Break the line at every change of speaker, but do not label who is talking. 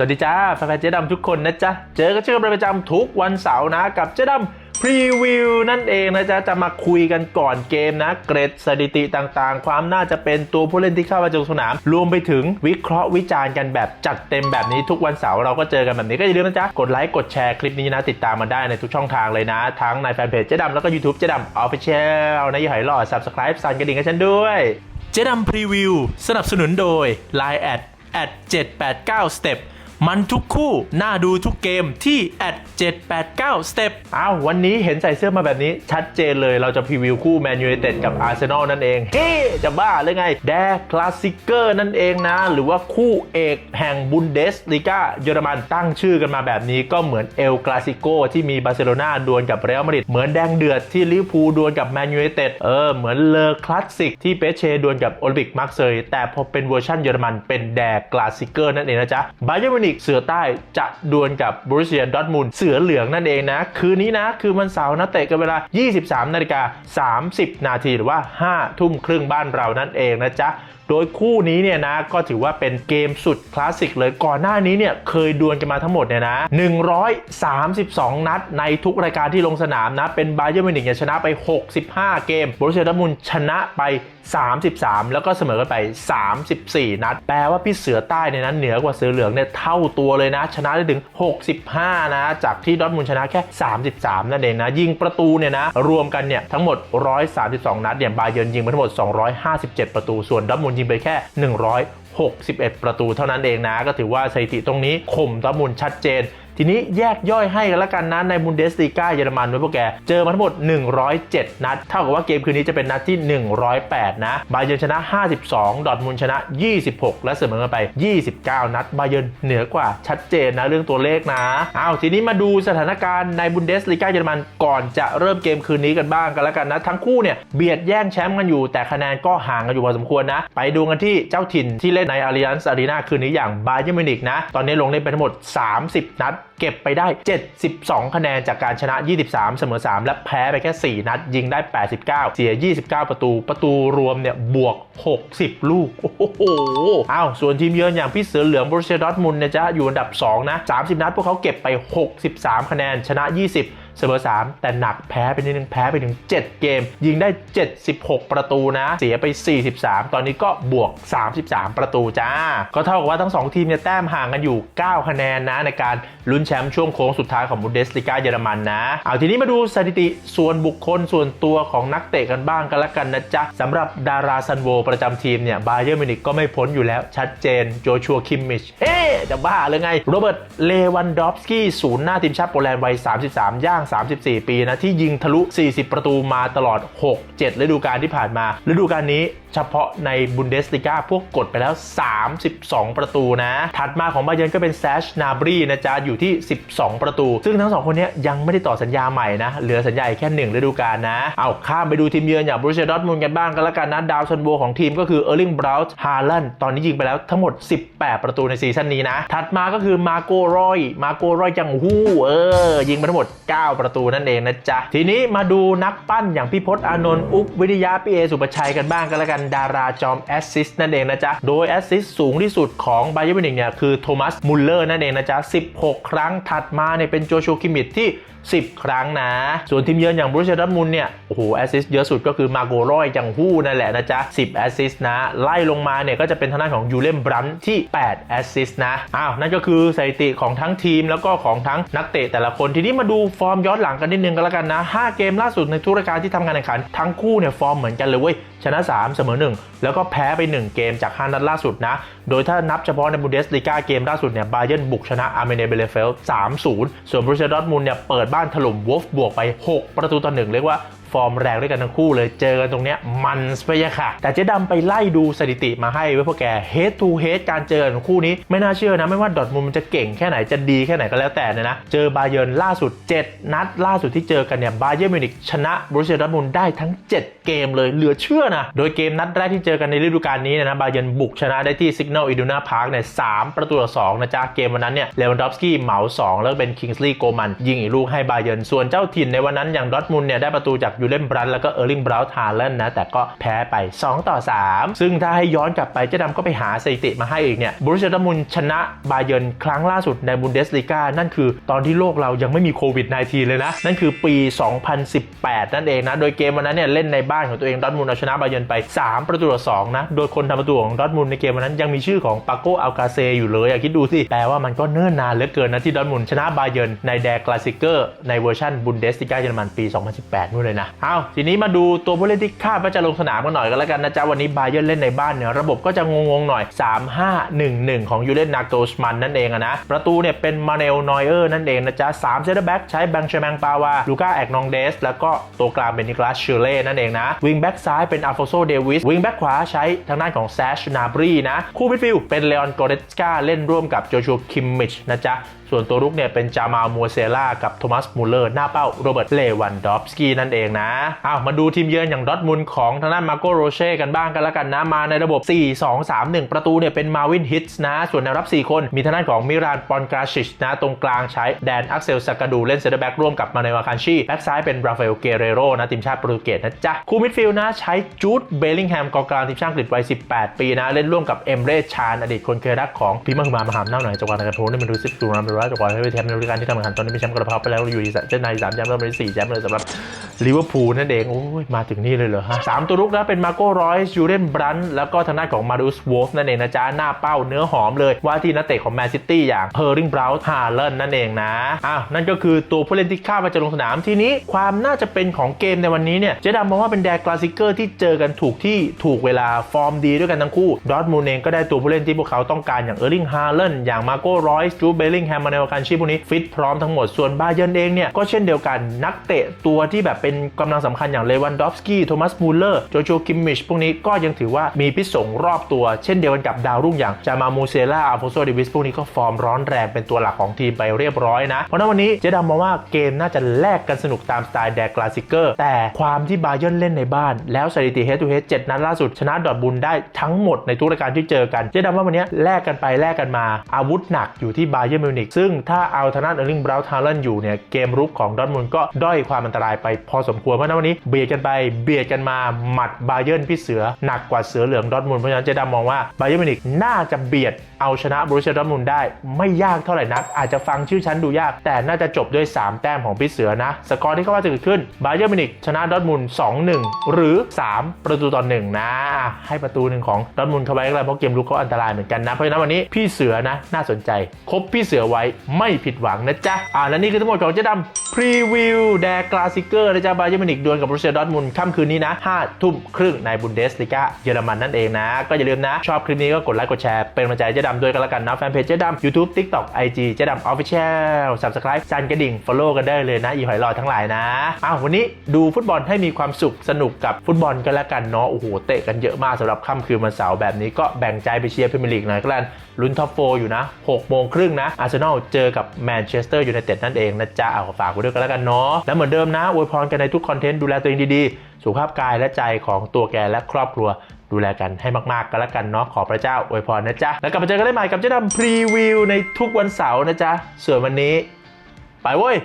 สวัสดีจ้าแฟนๆเจ๊ดำทุกคนนะจ๊ะ เจอกันเช่นกันเป็นประจำทุกวันเสาร์นะกับเจ๊ดำพรีวิวนั่นเองนะจ๊ะ จะมาคุยกันก่อนเกมนะ เกรดสถิติต่างๆ ความน่าจะเป็นตัวผู้เล่นที่เข้ามาจงสนาม รวมไปถึงวิเคราะห์วิจารณ์กันแบบจัดเต็มแบบนี้ทุกวันเสาร์เราก็เจอกันแบบนี้ก็อย่าลืมนะจ๊ะ กดไลค์กดแชร์คลิปนี้นะ ติดตามมาได้ในทุกช่องทางเลยนะ ทั้งในแฟนเพจเจ๊ดำแล้วก็ YouTube เจ๊ดำออฟฟิเชียลนะอย่าหอยหล่อ Subscribe สั่นกระดิ่งให้ฉันด้วยเจ๊ดำพรีวิวสนับสนุนโดย Line แอด789 step มันทุกคู่ น่าดูทุกเกมที่ at 789 step อ้าววันนี้เห็นใส่เสื้อมาแบบนี้ชัดเจนเลยเราจะพรีวิวคู่แมนยูไนเต็ดกับอาร์เซนอลนั่นเอง เฮ้จะบ้าหรือไง แดคลาสสิเกอร์นั่นเองนะ หรือว่าคู่เอกแห่งบุนเดสลีกาเยอรมันตั้งชื่อกันมาแบบนี้ก็เหมือนเอลคลาสิโกที่มีบาร์เซโลนาดวลกับเรอัลมาดริดเหมือนแดงเดือดที่ลิเวอร์พูลดวลกับแมนยูไนเต็ดเออเหมือนเลอคลาสสิกที่เปเช่ดวลกับโอลิมปิกมาร์เซยแต่พอเป็นเวอร์ชันเยอรมันเป็นแดคลาสสิเกอร์นั่นเองนะจ๊ะบาเยอร์มิวิกเสือใต้จะดวลกับบรูเซียดอทมุนเสือเหลืองนั่นเองนะ คืนนี้นะ คือวันเสาร์นะเตะกันเวลา 23นาฬิกา30 นาทีหรือว่า 5 ทุ่มครึ่งบ้านเรานั่นเองนะจ๊ะ โดยคู่นี้เนี่ยนะก็ถือว่าเป็นเกมสุดคลาสสิกเลยก่อนหน้านี้เนี่ยเคยดวลกันมาทั้งหมดเนี่ยนะ132 นัดในทุกรายการที่ลงสนามนะ เป็นบาเยอร์มิวนิกชนะไป 65 เกมบรูเซียดอร์ทมุนชนะไป 33 แล้วก็เสมอกันไป 34 นัด แปลว่าพี่เสือใต้เนี่ยนะเหนือกว่าเสือเหลืองเนี่ยเท่าตัวเลยนะ ชนะได้ถึง 65 นะ จากที่ดอทมุนชนะแค่ 33 นั่นเองนะ ยิงประตูเนี่ยนะ รวมกันเนี่ยทั้งหมด 132 นัดเนี่ยบาเยิร์ยิงไปทั้งหมด 257 ประตูส่วนดอทมุนยิงไปแค่ 100 61 ประตูเท่านั้นเองนะ ก็ถือว่าสถิติตรงนี้ข่มตะมุนชัดเจน ทีนี้แยกย่อยให้กันแล้วกันนะในบุนเดสลีกาเยอรมันด้ยพวกแกเจอมาทั้งหมด 107 นัด เท่ากับว่าเกมคืนนี้จะเป็นนัดที่ 108 นะบาเยิร์นชนะ 52 ดอทมุนชนะ 26 และเสมอกันไป 29 นัดบาเยิร์นเหนือกว่าชัดเจนนะเรื่องตัวเลขนะอ้าวทีนี้มาดูสถานการณ์ในบุนเดสลีกาเยอรมันก่อนจะเริ่มเกมคืนนี้กันบ้างกันแล้วกันนะทั้งคู่เนี่ยเบียดแย่งแชมป์กันอยู่ แต่คะแนนก็ห่างกันอยู่พอสมควรนะ ไปดูกันที่เจ้าถิ่นที่เล่นในอาริยันส์อารีนาคืนนี้อย่างบาเยิร์นมิวนิกนะตอนนี้ลงเล่นไปทั้งหมด 30 นัดเก็บไปได้ 72 คะแนนจากการชนะ 23 เสมอ 3 และแพ้ไปแค่ 4 นัด ยิงได้ 89 เสีย 29 ประตู ประตูรวมเนี่ยบวก 60 ลูก โอ้โหอ้าวส่วนทีมเยือนอย่างพี่เสือเหลืองบรูเซียดอทมุนเนี่ยจะอยู่อันดับ 2 นะ 30 นัดพวกเขาเก็บไป 63 คะแนนชนะ 20 เสมอ3 แต่หนักแพ้ไปนิดนึงแพ้ไปถึง 7 เกม ยิงได้ 76 ประตูนะ เสียไป 43 ตอนนี้ก็บวก 33 ประตูจ้า ก็เท่ากับว่าทั้ง 2 ทีมเนี่ยแต้มห่างกันอยู่ 9 คะแนนนะในการลุ้นแชมป์ช่วงโค้งสุดท้ายของบุนเดสลีกาเยอรมันนะ เอาทีนี้มาดูสถิติส่วนบุคคลส่วนตัวของนักเตะกันบ้างกันละกันนะจ๊ะสำหรับดาราซันโวประจำทีมเนี่ยบาเยอร์มินิกก็ไม่พ้นอยู่แล้วชัดเจนโจชัวคิมมิชเฮ้จะบ้าเลยไงโรเบิร์ตเลวันดอฟสกี้ศูนย์หน้าทีมชาติโปแลนด์วัย 33 ย่าง34 ปีนะที่ยิงทะลุ 40 ประตูมาตลอด 6-7ฤดูกาลที่ผ่านมาฤดูกาลนี้เฉพาะในบุนเดสลิก้าพวกกดไปแล้ว 32 ประตูนะ ถัดมาของบาเยิร์นก็เป็นแซชนาบรีนะจ๊ะ อยู่ที่ 12 ประตู ซึ่งทั้งสองคนนี้ยังไม่ได้ต่อสัญญาใหม่นะ เหลือสัญญาอีกแค่ 1 ฤดูกาลนะ เอาข้ามไปดูทีมเยือนอย่างบรูเซียดอร์ทมุนกันบ้างกันละกันนะ ดาวซันโบของทีมก็คือเออร์ลิงบราวน์ฮาลันตอนนี้ยิงไปแล้วทั้งหมด 18 ประตูในซีซั่นนี้นะ ถัดมาก็คือมาโกรอย มาโกรอยจังหู้เออ ยิงไปทั้งหมด 9 ประตูนั่นเองนะจ๊ะ ทีนี้มาดูนักปั้นอย่างพี่พศอานนท์ อุ๊บวิทยาพี่เอสุปชัยกันบ้างกันละกันดาราจอมแอสซิสนั่นเองนะจ๊ะ โดยแอสซิสสูงที่สุดของไบเยอร์มิวนิกเนี่ยคือโทมัสมุลเลอร์นั่นเองนะจ๊ะ 16 ครั้งถัดมาเนี่ยเป็นโจชัวคิมิตที่ 10 ครั้งนะ ส่วนทีมเยือนอย่างบรูเซียดอร์มุนเนี่ย โอ้โห แอสซิสเยอะสุดก็คือมาโกรอยจังฮู้นั่นแหละนะจ๊ะ 10 แอสซิสนะ ไล่ลงมาเนี่ยก็จะเป็นทางด้านของยูเลมบรันที่ 8 แอสซิสนะ อ้าว นั่นก็คือสถิติของทั้งทีมแล้วก็ของทั้งนักเตะแต่ละคนทีนี้มาดูฟอร์มย้อนหลังกันนิดนึงก็แล้วกันนะ 5 เกมล่าสุดในทุกรายการที่ทำการแข่งขันทั้งคู่เนี่ยฟอร์มเหมือนกันเลยเว้ยชนะ 3 เสมอ 1 แล้วก็แพ้ไป 1 เกมจาก5นัดล่าสุดนะ โดยถ้านับเฉพาะในบูเดสลีกาเกมล่าสุดเนี่ยบาเยิร์นบุกชนะอาร์เมเนเบเลเฟล3-0 ส่วนบรูเซียดอร์ทมุนเนี่ยเปิดบ้านถล่มวอลฟบวกไป 6 ประตูต่อหนึ่งเรียกว่า ฟอร์มแรงด้วยกันทั้งคู่เลยเจอกันตรงเนี้ยมันไปยะค่ะ แต่เจ๊ดำไปไล่ดูสถิติมาให้ไว้พวกแก head to head การเจอของคู่นี้ไม่น่าเชื่อนะ ไม่ว่าดอทมุนมันจะเก่งแค่ไหนจะดีแค่ไหนก็แล้วแต่เนยนะ เจอบาเยิร์นล่าสุด 7 นัด ล่าสุดที่เจอกันเนี่ยบาเยิร์นมิวนิกชนะบรูเซียดอทมุนได้ทั้ง 7 เกมเลยเหลือเชื่อนะ โดยเกมนัดแรกที่เจอกันในฤดูกาลนี้นยนะบาเยิร์นบุกชนะได้ที่ Signal Iduna Park เนี่ยสามประตูต่อสองนะจ๊ะเกมวันนั้นเนี่ยเลวันดอฟสกี้เหมา 2 แล้วเป็นคิงส์ลีย์โกมันยิงอีกลูกให้บาเยิร์นส่วนเจ้าถิ่นในวันนั้นอย่างดอทมุนเนี่ยได้ประตูจากยูเลนบรันแล้วก็เออร์ลิงบราวน์ฮาเลนนะแต่ก็แพ้ไป 2 ต่อ 3 ซึ่งถ้าให้ย้อนกลับไปเจ๊ดำก็ไปหาสถิติมาให้อีกเนี่ยบรูเซดอร์ทมุนชนะบาเยนครั้งล่าสุดในบุนเดสลีกานั่นคือตอนที่โลกเรายังไม่มีโควิด -19 เลยนะ นั่นคือปี 2018 นั่นเองนะ โดยเกมวันนั้นเนี่ยเล่นในบ้านของตัวเองดอทมุนเอาชนะบาเยนไป 3 ประตูต่อ2นะ โดยคนทำประตูของดอทมุนในเกมวันนั้นยังมีชื่อของปาโกอัลกาเซอยู่เลยอะคิดดูสิแปลว่ามันก็เนิ่นนานเหลือเกินนะที่ดอทมุนชนะบาเยนในแดกลาสิเกอร์ในเวอร์ชันบุนเดสลีกาเยอรมันปี 2018นู่นเลยนะเอาทีนี้มาดูตัวผู้เล่นที่คาดว่าจะลงสนามกันหน่อยกันแล้วกันนะจ๊ะวันนี้บาเยิร์เล่นในบ้านเนี่ยระบบก็จะงงๆหน่อย 3-5-1-1 ของยูเลนนาโกสมันนั่นเองอะนะ ประตูเนี่ยเป็นมาเนลนอยเออร์นั่นเองนะจ๊ะ3เซนเตอร์แบ็กใช้แบงค์เชมังปาวาลูก้าแอกนองเดส แล้วก็ตัวกลางเป็นนิคลัสเชเล่นั่นเองนะวิงแบ็กซ้ายเป็นอัลฟโซเดวิสวิงแบ็กขวาใช้ทางด้านของแซชนาบรีนะคู่มิดฟิลด์เป็นเลออนโกเรสกาเล่นร่วมกับโจชัวคิมมิชนะจ๊ะ ส่วนตัวรุกเนี่ยเป็นจามามัวเซล่ากับโทมัสมูเลอร์ หน้าเป้าโรเบิร์ตเลวันดอฟสกี้นั่นเองนะอ้าวมาดูทีมเยือนอย่างดอทมุนของทางด้านมาโกโรเช่กันบ้างกันล้วกันนะมาในระบบ 4-2-3-1 ประตูเนี่ยเป็นมาวินฮิตส์นะ ส่วนแนวรับ 4 คนมีทางด้านของมิรานปอนกราชิชนะ ตรงกลางใช้แดนอักเซลสกาดูเล่นเซนเตอร์แบ็กร่วมกับมาเนวาคันชีแบ็กซ้ายเป็นราฟาเอลเกเรโรนะทีมชาติโปรตุเกสนะจ๊ะคู่มิดฟิลด์นะใช้จูดเบลลิงแฮมกองกลางทีมชาติอังกฤษวัย 18 ปีนะเล่นร่วมกับเอมเรชานอดีตคนเคยรักของพิมพ์มหามหามหน้าหน่อยจังหวัดนครปฐมนี่มันรู้สึกดูนะเป็นว่าจังหวัดให้ไปแทมในฤดูกาลที่ทำงานตอนนี้เป็นแชมป์กระเพาะไปแล้วอยู่ที่เส้นในสามแชมป์แล้วเป็นสี่แชมป์เลยสำหรับ ลิเวอร์พูลนั่นเองโอ้ยมาถึงนี่เลยเหรอฮะสามตัวรุกนะเป็นมาโก้รอยส์ยูเรนบรันแล้วก็ทางด้านของมารุสวอฟนั่นเองนะจ๊ะ หน้าเป้าเนื้อหอมเลย ว่าที่นักเตะของแมนซิตี้อย่างเฮอร์ริงบราวน์ฮาเลนนั่นเองนะอ้าวนั่นก็คือตัวผู้เล่นที่คาดว่าจะลงสนามทีนี้ ความน่าจะเป็นของเกมในวันนี้เนี่ยเจดำมองว่าเป็นแดกคลาสสิเกอร์ที่เจอกันถูกที่ถูกเวลาฟอร์มดีด้วยกันทั้งคู่ดอทมูลเองก็ได้ตัวผู้เล่นที่พวกเขาต้องการอย่างเออร์ลิงฮาเลนอย่างมาโก้รอยส์จูเบลลิงแฮมมาเนลคันชีพวกนี้ฟิตพร้อมทั้งหมดส่วนบาเยิร์นเองเนี่ยก็เช่นเดียวกันนักเตะตัวที่แบบเปนกำลังสำคัญอย่างเลวันดอฟสกี้โทมัสมูลเลอร์โจโจคิมมิชพวกนี้ก็ยังถือว่ามีพิษสงรอบตัว เช่นเดียวกันกับดาวรุ่งอย่างจามามูเซล่าอัลโฟโซเดวิสพวกนี้ก็ฟอร์มร้อนแรงเป็นตัวหลักของทีมไปเรียบร้อยนะ เพราะนั้นวันนี้เจดามองว่าเกมน่าจะแลกกันสนุกตามสไตล์แดกคลาสสิเกอร์แต่ความที่บาเยิร์นเล่นในบ้าน แล้วสถิติเฮดทูเฮดเจ็ดนัดล่าสุดชนะดอทบุนได้ทั้งหมดในทุกรายการที่เจอกันเจดามว่าวันนี้แลกกันไปแลกกันมา อาวุธหนักอยู่ที่บาเยิร์นมิวนิกซึ่งถ้าเอาทางด้านเออร์ลิงบราวน์ทาเลนอยู่เนี่ยเกมรุกของดอร์ทมุนด์ก็ด้อยความอันตรายไปพออสมควรเพราะฉะนั้นวันนี้เบียดกันไปเบียดกันมาหมัดบาเยิร์นพี่เสือหนักกว่าเสือเหลืองดอทมุนเพราะฉะนั้นเจดามองว่าบาเยิร์นมินิกน่าจะเบียดเอาชนะบรูเซียดอร์ทมุนได้ไม่ยากเท่าไหร่นัก อาจจะฟังชื่อชั้นดูยาก แต่น่าจะจบด้วย 3 แต้มของพี่เสือนะ สกอร์ที่เขาว่าจะเกิดขึ้นบาเยิร์นมินิกชนะดอทมุน2-1 หรือ 3 ประตูต่อ1นะ ให้ประตูหนึ่งของดอทมุนเข้าไว้ก็ได้เพราะเกมลุกก็อันตรายเหมือนกันนะเพราะฉะนั้นวันนี้พี่เสือนะน่าสนใจคบพี่เสือไว้ไม่ผิดหวังนะจ๊ะอ่าและนี่คือทั้งหมดของเจ๊ดำพรีวิวแดกคลาสสิเกอร์นะจ๊ะบาเยิร์มิวนิกดวลกับบรูเซียดอทมุนค่ำคืนนี้นะ5ทุ่มครึ่งในบุนเดสลิกาเยอรมันนั่นเองนะ ก็อย่าลืมนะ ชอบคลิปนี้ก็กดไลค์กดแชร์เป็นกำลังใจให้เจ๊ดำด้วยกันล้วกันนะแฟนเพจเจ๊ดำ YouTube TikTok IG เจ๊ดำ Official Subscribe สั่นกระดิ่ง Follow กันได้เลยนะ อีหอยหลอดทั้งหลายนะอ้าววันนี้ดูฟุตบอลให้มีความสุขสนุกกับฟุตบอลกันล้วกันเนาะโอ้โหเตะกันเยอะมากสำหรับค่ำคืนวันเสาร์แบบนี้ก็แบ่งใจไปเชียร์พรีเมียร์ลีกหน่อยก็แล้วกันลุ้นท็อปโฟอยู่นะ6โมงครึ่งนะอาร์เซนอลเจอกับแมนเชสเตอร์ยูไนเต็ดนั่นเองนะจ๊ะเอาฝากไว้ด้วยกันแล้วกันเนาะแล้วเหมือนเดิมนะอวยพรกันในทุกคอนเทนต์ดูแลตัวเองดีๆ สุขภาพกายและใจของตัวแกและครอบครัว ดูแลกันให้มากๆกันแล้วกันเนาะขอพระเจ้าอวยพรนะจ๊ะ แล้วกลับมาเจอกันได้ใหม่กับเจ๊ดำพรีวิวในทุกวันเสาร์นะจ๊ะส่วนวันนี้ ไปเว้ย